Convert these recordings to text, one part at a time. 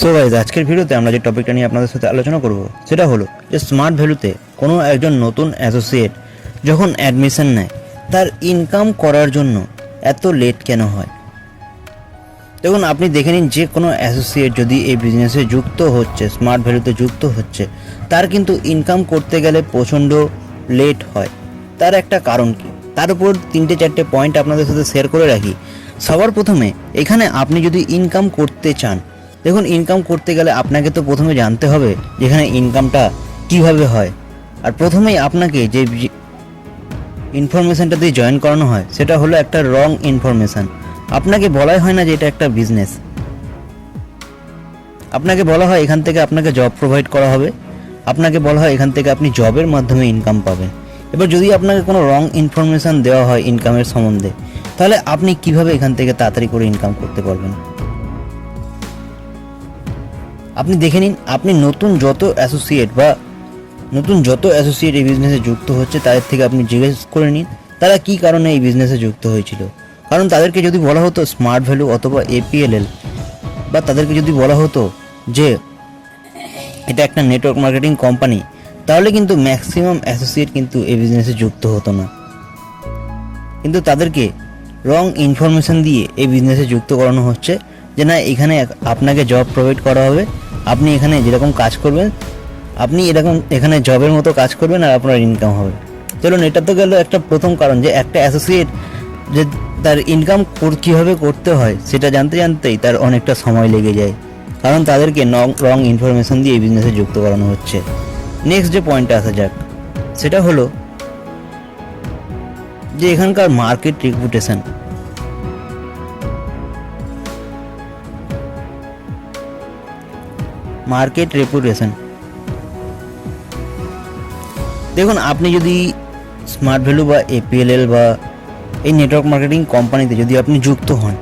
So guys আজকের ভিডিওতে আমরা যে টপিকটা নিয়ে আপনাদের সাথে আলোচনা করব, সেটা হলো যে স্মার্ট ভ্যালুতে কোনো একজন নতুন অ্যাসোসিয়েট যখন অ্যাডমিশন নেয়, তার ইনকাম করার জন্য এত লেট কেন হয়? দেখুন, আপনি দেখে নিন যে কোনো অ্যাসোসিয়েট যদি এই বিজনেসে যুক্ত হচ্ছে স্মার্ট ভ্যালুতে যুক্ত হচ্ছে, তার কিন্তু ইনকাম করতে গেলে প্রচণ্ড লেট হয়। তার একটা কারণ কি? তার উপর তিনটে চারটে পয়েন্ট আপনাদের সাথে শেয়ার করে রাখি। সবার প্রথমে, এখানে আপনি যদি ইনকাম করতে চান দেখুন ইনকাম করতে গেলে আপনাকে তো প্রথমে জানতে হবে যেখানে ইনকামটা কীভাবে হয়। আর প্রথমেই আপনাকে যে ইনফরমেশনটা দিয়ে জয়েন করানো হয়, সেটা হলো একটা রং ইনফরমেশন আপনাকে বলাই হয় না যে এটা একটা বিজনেস আপনাকে বলা হয় এখান থেকে আপনাকে জব প্রোভাইড করা হবে। আপনাকে বলা হয় এখান থেকে আপনি জবের মাধ্যমে ইনকাম পাবেন। এবার যদি আপনাকে কোনো রং ইনফরমেশন দেওয়া হয় ইনকামের সম্বন্ধে, তাহলে আপনি কীভাবে এখান থেকে তাড়াতাড়ি করে ইনকাম করতে পারবেন? আপনি দেখে নিন, আপনি নতুন যত অ্যাসোসিয়েট বা নতুন যত অ্যাসোসিয়েট এই বিজনেসে যুক্ত হচ্ছে, তাদের থেকে আপনি জিজ্ঞেস করে নিন, তারা কি কারণে এই বিজনেসে যুক্ত হয়েছিল। কারণ তাদেরকে যদি বলা হতো স্মার্ট ভ্যালু অথবা এপিএলএল বা তাদেরকে যদি বলা হতো যে এটা একটা নেটওয়ার্ক মার্কেটিং কোম্পানি তাহলে কিন্তু ম্যাক্সিমাম অ্যাসোসিয়েট কিন্তু এই বিজনেসে যুক্ত হতো না। কিন্তু তাদেরকে রং ইনফরমেশন দিয়ে এই বিজনেসে যুক্ত করানো হচ্ছে যে না, এখানে আপনাকে জব প্রোভাইড করা হবে। আপনি এখানে যেরকম কাজ করবেন, আপনি এরকম এখানে জবের মতো কাজ করবেন আর আপনার ইনকাম হবে। চলুন, এটা তো গেল একটা প্রথম কারণ যে একটা অ্যাসোসিয়েট যে তার ইনকাম কীভাবে করতে হয়, সেটা জানতে জানতেই তার অনেকটা সময় লেগে যায়। কারণ তাদেরকে নং রং ইনফরমেশন দিয়ে এই বিজনেসে যুক্ত করানো হচ্ছে। নেক্সট যে পয়েন্টে আসা যাক, সেটা হলো যে এখানকার মার্কেট রেপুটেশন মার্কেট রেপুটেশন। দেখুন, আপনি যদি স্মার্ট ভ্যালু বা এপিএলএল বা এই নেটওয়ার্ক মার্কেটিং কোম্পানিতে যদি আপনি যুক্ত হন,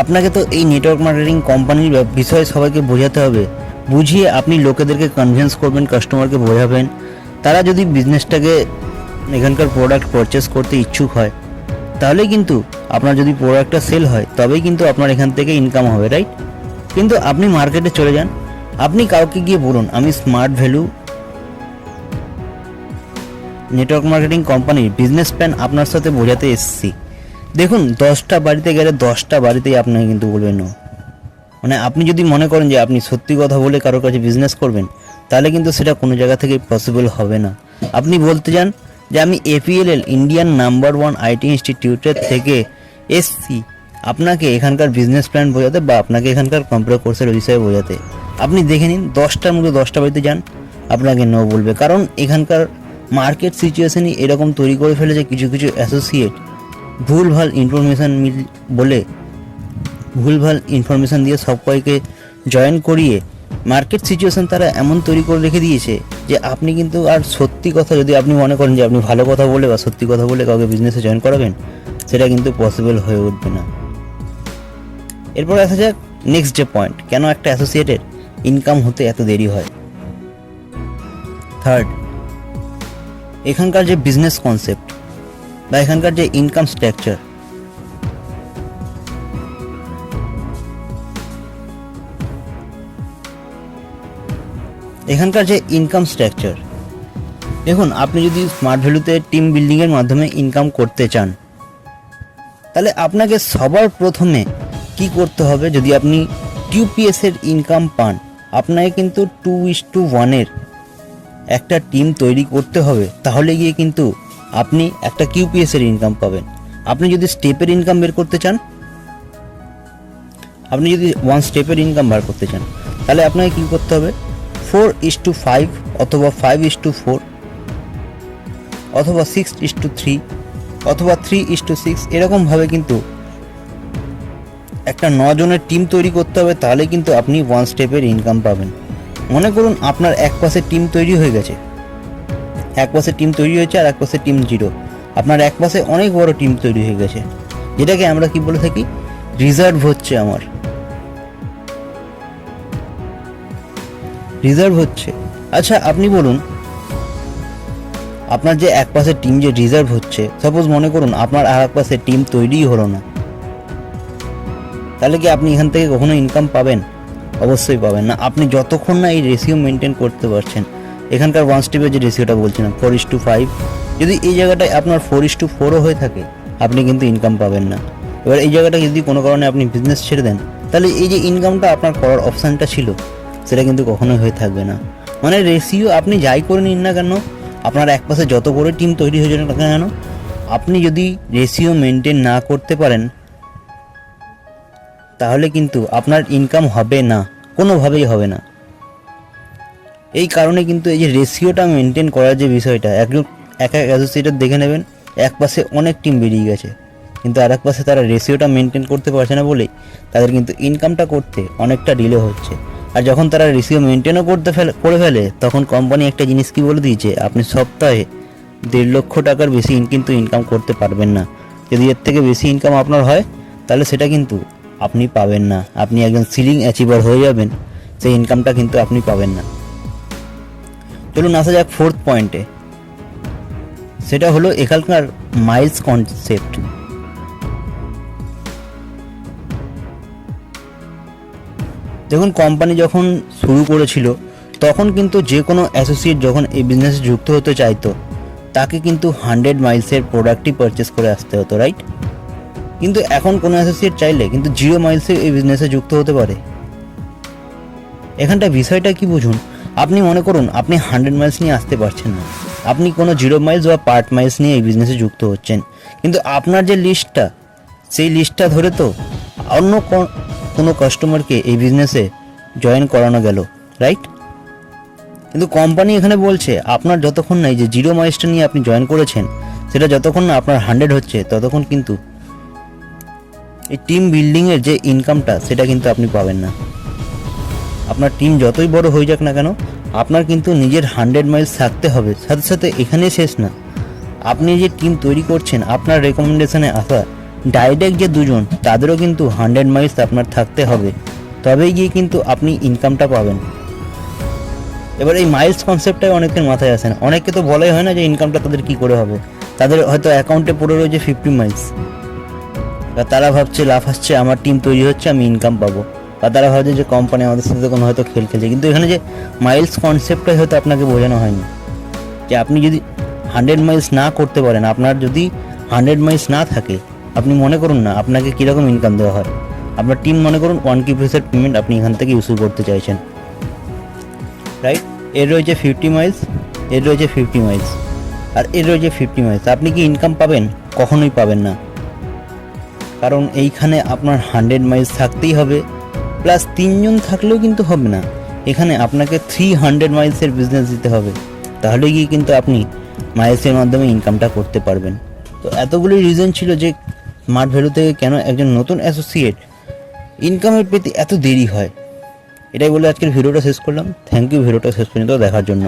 আপনাকে তো এই নেটওয়ার্ক মার্কেটিং কোম্পানির বিষয়ে সবাইকে বোঝাতে হবে। বুঝিয়ে আপনি লোকেদেরকে কনভিন্স করবেন কাস্টমারকে বোঝাবেন। তারা যদি বিজনেসটাকে এখানকার প্রোডাক্ট পারচেস করতে ইচ্ছুক হয় তাহলে কিন্তু আপনার যদি প্রোডাক্টটা সেল হয়, তবেই কিন্তু আপনার এখান থেকে ইনকাম হবে রাইট কিন্তু আপনি মার্কেটে চলে যান আপনি কাউকে গিয়ে বলুন, আমি স্মার্ট ভ্যালু নেটওয়ার্ক মার্কেটিং কোম্পানির বিজনেস প্ল্যান আপনার সাথে বোঝাতে এসেছি। দেখুন, দশটা বাড়িতে গেলে দশটা বাড়িতেই আপনাকে কিন্তু বলবেন no। মানে আপনি যদি মনে করেন যে আপনি সত্যি কথা বলে কারোর কাছে বিজনেস করবেন, তাহলে কিন্তু সেটা কোনো জায়গা থেকে পসিবল হবে না। আপনি বলতে যান যে আমি APLL Indian number one IT ইনস্টিটিউটের থেকে এসছি, আপনাকে এখানকার বিজনেস প্ল্যান বোঝাতে বা আপনাকে এখানকার কম্পিউটার কোর্সের বিষয়ে বোঝাতে। আপনি দেখে নিন, দশটার মধ্যে দশটা বাড়িতে যান, আপনাকে নো বলবে। কারণ এখানকার মার্কেট সিচুয়েশনই এরকম তৈরি করে ফেলেছে কিছু কিছু অ্যাসোসিয়েট ভুলভাল ইনফরমেশান মিল বলে ভুলভাল ইনফরমেশান দিয়ে সবাইকে জয়েন করিয়ে মার্কেট সিচুয়েশান তারা এমন তৈরি করে রেখে দিয়েছে যে আপনি কিন্তু আর সত্যি কথা যদি আপনি মনে করেন যে আপনি ভালো কথা বলে বা সত্যি কথা বলে কাউকে বিজনেসে জয়েন করাবেন, সেটা কিন্তু পসিবল হয়ে উঠবে না। এরপর আসা যাক নেক্সট যে পয়েন্ট কেন একটা অ্যাসোসিয়েটের ইনকাম হতে এত দেরি হয়। থার্ড এখানকার যে বিজনেস কনসেপ্ট বা এখানকার যে ইনকাম স্ট্রাকচার এখানকার যে ইনকাম স্ট্রাকচার দেখুন, আপনি যদি স্মার্ট ভ্যালুতে টিম বিল্ডিংয়ের মাধ্যমে ইনকাম করতে চান, তাহলে আপনাকে সবার প্রথমে কি করতে হবে যদি আপনি টিউপিএস এর ইনকাম পান? আপনাকে কিন্তু টু ইস টু ওয়ানের একটা টিম তৈরি করতে হবে। তাহলে গিয়ে কিন্তু আপনি একটা কিউপিএস এর ইনকাম পাবেন। আপনি যদি স্টেপের ইনকাম বের করতে চান, আপনি যদি ওয়ান স্টেপের ইনকাম বার করতে চান, তাহলে আপনাকে কী করতে হবে? ফোর ইস টু ফাইভ অথবা ফাইভ ইস টু ফোর অথবা সিক্স ইস টু থ্রি অথবা থ্রি ইস টু সিক্স এরকমভাবে কিন্তু একটা জনের টিম তৈরি করতে হবে, তাহলে কিন্তু আপনি ওয়ান স্টেপের ইনকাম পাবেন। মনে করুন আপনার এক পাশে টিম তৈরি হয়ে গেছে। এক পাশে টিম তৈরি হয়েছে আর এক পাশে টিম জিরো আপনার এক পাশে অনেক বড় টিম তৈরি হয়ে গেছে। যেটাকে আমরা কি বলে থাকি? রিজার্ভ হচ্ছে আমার। রিজার্ভ হচ্ছে। আচ্ছা আপনি বলুন, আপনার যে এক পাশে টিম যে রিজার্ভ হচ্ছে সাপোজ মনে করুন আপনার আর এক পাশে টিম তৈরিই হলো না। তাহলে কি আপনি এখান থেকে কখনো ইনকাম পাবেন? অবশ্যই পাবেন না। আপনি যতক্ষণ না এই রেশিও মেনটেন করতে পারছেন, এখানকার ওয়ান স্টেপের যে রেশিওটা বলছিলাম ফোর ইস টু ফাইভ যদি এই জায়গাটায় আপনার ফোর ইস টু ফোরও হয়ে থাকে, আপনি কিন্তু ইনকাম পাবেন না। এবার এই জায়গাটা যদি কোনো কারণে আপনি বিজনেস ছেড়ে দেন, তাহলে এই যে ইনকামটা আপনার করার অপশানটা ছিল, সেটা কিন্তু কখনোই হয়ে থাকবে না। মানে রেশিও আপনি যাই করে নিন না কেন, আপনার এক পাশে যত করে টিম তৈরি হয়ে যাক না কেন, আপনি যদি রেশিও মেনটেন না করতে পারেন তাহলে কিন্তু আপনার ইনকাম হবে না, কোনোভাবেই হবে না। এই কারণে কিন্তু এই যে রেশিওটা মেনটেন করার যে বিষয়টা, একজন এক এক অ্যাসোসিয়েটার দেখে নেবেন, এক পাশে অনেক টিম বেরিয়ে গেছে। কিন্তু আর এক পাশে তারা রেশিওটা মেনটেন করতে পারছে না বলেই তাদের কিন্তু ইনকামটা করতে অনেকটা ডিলে হচ্ছে। আর যখন তারা রেশিও মেনটেনও করতে ফেলে, করে ফেলে, তখন কোম্পানি একটা জিনিস কি বলে দিয়েছে, আপনি সপ্তাহে দেড় লক্ষ টাকার বেশি কিন্তু ইনকাম করতে পারবেন না। যদি এর থেকে বেশি ইনকাম আপনার হয়, তাহলে সেটা কিন্তু আপনি পাবেন না। আপনি একজন সিলিং অ্যাচিভার হয়ে যাবেন, সেই ইনকামটা কিন্তু আপনি পাবেন না। চলুন আসা যাক ফোর্থ পয়েন্টে সেটা হলো এখানকার মাইলস কনসেপ্ট দেখুন কোম্পানি যখন শুরু করেছিল, তখন কিন্তু যে কোনো অ্যাসোসিয়েট যখন এই বিজনেসে যুক্ত হতে চাইতো, তাকে কিন্তু হান্ড্রেড মাইলসের প্রোডাক্টই পারচেস করে আসতে হতো রাইট কিন্তু এখন কোনো অ্যাসোসিয়েট চাইলে কিন্তু জিরো মাইলসে এই বিজনেসে যুক্ত হতে পারে। এখানটা বিষয়টা কি বুঝুন? আপনি মনে করুন, আপনি হান্ড্রেড মাইলস নিয়ে আসতে পারছেন না। আপনি কোনো জিরো মাইলস বা পার্ট মাইলস নিয়ে এই বিজনেসে যুক্ত হচ্ছেন। কিন্তু আপনার যে লিস্টটা সেই লিস্টটা ধরে তো অন্য কোন- কোনো কাস্টমারকে এই বিজনেসে জয়েন করানো গেল রাইট কিন্তু কোম্পানি এখানে বলছে, আপনার যতক্ষণ না এই যে জিরো মাইলসটা নিয়ে আপনি জয়েন করেছেন, সেটা যতক্ষণ না আপনার হান্ড্রেড হচ্ছে, ততক্ষণ কিন্তু এই টিম বিল্ডিংয়ের যে ইনকামটা সেটা কিন্তু আপনি পাবেন না। আপনার টিম যতই বড় হয়ে যাক না কেন, আপনার কিন্তু নিজের হান্ড্রেড মাইলস থাকতে হবে। সাথে সাথে এখানে শেষ না। আপনি যে টিম তৈরি করছেন, আপনার রেকমেন্ডেশনে আসা ডাইরেক্ট যে দুজন, তাদেরও কিন্তু হান্ড্রেড মাইলস আপনার থাকতে হবে। তবেই গিয়ে কিন্তু আপনি ইনকামটা পাবেন। এবার এই মাইলস কনসেপ্টটাই অনেকের মাথায় আসে না। অনেককে তো বলাই হয় না যে ইনকামটা তাদের কি করে হবে। তাদের হয়তো অ্যাকাউন্টে পড়ে রয়েছে ফিফটি মাইলস বা তারা ভাবছে লাভ আসছে, আমার টিম তৈরি হচ্ছে, আমি ইনকাম পাবো। বা তারা ভাবছে যে কোম্পানি আমাদের সাথে কোনো হয়তো খেল খেলছে। কিন্তু এখানে যে মাইলস কনসেপ্টটাই হয়তো আপনাকে বোঝানো হয়নি। যে আপনি যদি হান্ড্রেড মাইলস না করতে পারেন, আপনার যদি হান্ড্রেড মাইলস না থাকে, আপনি মনে করুন না আপনাকে কীরকম ইনকাম দেওয়া হয়। আপনার টিম মনে করুন ওয়ান কি পিসের পেমেন্ট আপনি এখান থেকে ইস্যু করতে চাইছেন। রাইট এর রয়েছে ফিফটি মাইলস এর রয়েছে ফিফটি মাইলস আর এর রয়েছে ফিফটি মাইলস আপনি কি ইনকাম পাবেন? কখনোই পাবেন না। কারণ এইখানে আপনার হান্ড্রেড মাইলস থাকতেই হবে, প্লাস তিনজন থাকলেও কিন্তু হবে না। এখানে আপনাকে থ্রি হান্ড্রেড মাইলসের বিজনেস দিতে হবে। তাহলে গিয়ে কিন্তু আপনি মাইলসের মাধ্যমে ইনকামটা করতে পারবেন। তো এতগুলি রিজন ছিল যে স্মার্ট ভ্যালু থেকে কেন একজন নতুন অ্যাসোসিয়েট ইনকামের প্রতি এত দেরি হয়? এটাই বলে আজকের ভিডিওটা শেষ করলাম। থ্যাংক ইউ ভিডিওটা শেষ পর্যন্ত দেখার জন্য।